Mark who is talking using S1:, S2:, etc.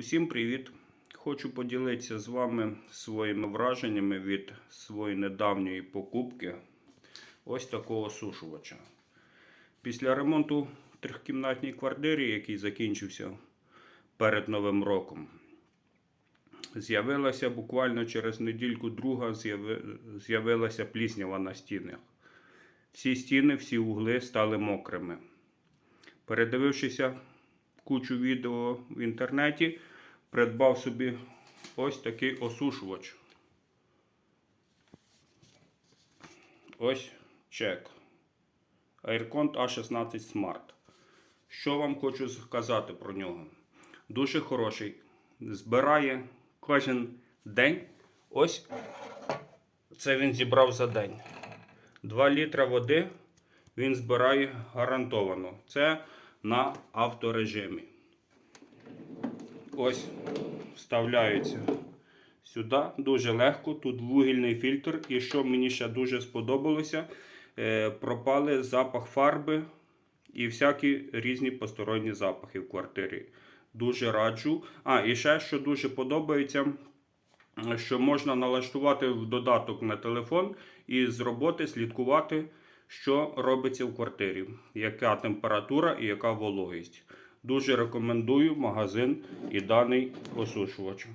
S1: Усім привіт! Хочу поділитися з вами своїми враженнями від своєї недавньої покупки ось такого осушувача. Після ремонту в трьохкімнатній квартирі, який закінчився перед Новим роком, з'явилася буквально через недільку друга з'явилася пліснява на стінах. Всі стіни, всі угли стали мокрими. Передивившися кучу відео в інтернеті, придбав собі ось такий осушувач. Ось чек. Aircont A16 Smart. Що вам хочу сказати про нього? Дуже хороший. Збирає кожен день. Ось це він зібрав за день. 2 літра води він збирає гарантовано. Це на авторежимі. Ось вставляється сюди дуже легко. Тут вугільний фільтр. І що мені ще дуже сподобалося, е, пропали запах фарби і всякі різні посторонні запахи в квартирі. Дуже раджу. А, і ще що дуже подобається, що можна налаштувати в додаток на телефон і з роботи слідкувати, що робиться в квартирі, яка температура і яка вологість. Дуже рекомендую магазин і даний осушувач.